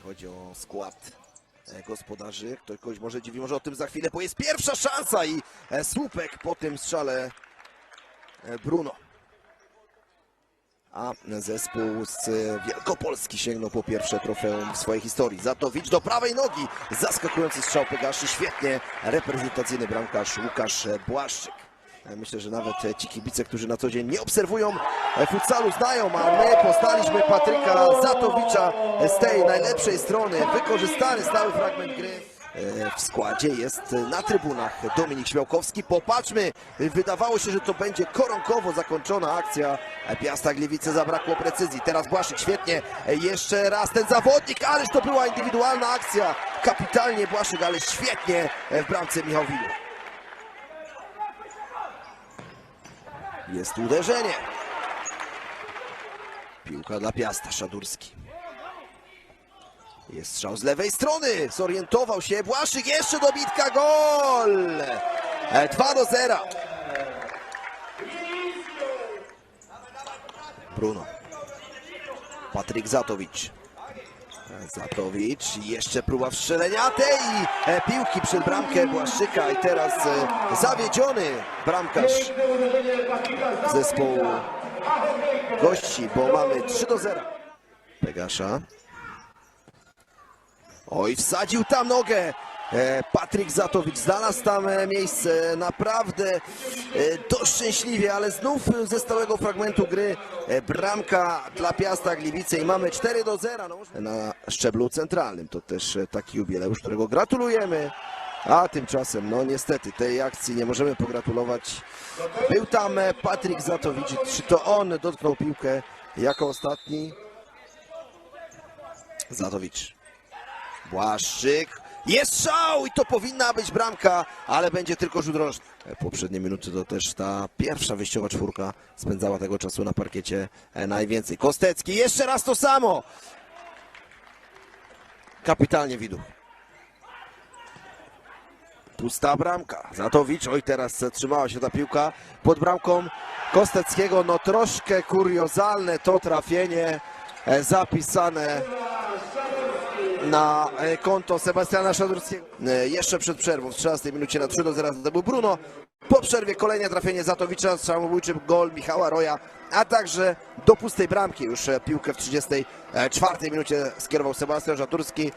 chodzi o skład e, gospodarzy. Ktoś kogoś może dziwi, może o tym za chwilę, bo jest pierwsza szansa i e, słupek po tym strzale e, Bruno. A zespół z Wielkopolski sięgnął po pierwsze trofeum w swojej historii. Zatowicz do prawej nogi. Zaskakujący strzał Pegaszy. Świetnie reprezentacyjny bramkarz Łukasz Błaszczyk. E, Myślę, że nawet e, ci kibice, którzy na co dzień nie obserwują e, futsalu znają, a my poznaliśmy Patryka Zatowicza z tej najlepszej strony. Wykorzystany stały fragment gry. W składzie jest na trybunach Dominik Śmiałkowski. Popatrzmy, wydawało się, że to będzie koronkowo zakończona akcja. Piasta Gliwice zabrakło precyzji. Teraz Błaszczyk świetnie. Jeszcze raz ten zawodnik, ależ to była indywidualna akcja. Kapitalnie Błaszczyk, ale świetnie w bramce Michał Wilu. Jest uderzenie. Piłka dla Piasta, Szadurski. Jest strzał z lewej strony. Zorientował się Błaszczyk. Jeszcze dobitka. Gol! E, 2 do 0. Bruno. Patryk Zatowicz. Zatowicz. Jeszcze próba wstrzelenia tej e, piłki przed bramkę Błaszczyka. I teraz e, zawiedziony bramkarz zespołu gości, bo mamy 3 do 0. Pegasza. Oj, wsadził tam nogę. E, Patryk Zatowicz znalazł tam e, miejsce naprawdę e, dość szczęśliwie, ale znów ze stałego fragmentu gry bramka dla Piasta Gliwice i mamy 4 do 0 no, na szczeblu centralnym. To też taki jubileusz, którego gratulujemy. A tymczasem, no niestety, tej akcji nie możemy pogratulować. Był tam Patryk Zatowicz. Czy to on dotknął piłkę jako ostatni? Zatowicz. Błaszczyk. Jest strzał i to powinna być bramka, ale będzie tylko rzut rożny. Poprzednie minuty to też ta pierwsza wyjściowa czwórka spędzała tego czasu na parkiecie e, najwięcej. Kostecki, jeszcze raz to samo. Kapitalnie widuch. Pusta bramka. Zatowicz, oj teraz trzymała się ta piłka pod bramką Kosteckiego. No troszkę kuriozalne to trafienie e, zapisane na e, konto Sebastiana Szadurskiego. E, Jeszcze przed przerwą w 13 minucie na 3 do 0 to był Bruno. Po przerwie kolejne trafienie Zatowicza, samobójczy gol Michała Roja, a także do pustej bramki już e, piłkę w 34 minucie skierował Sebastian Żaturski.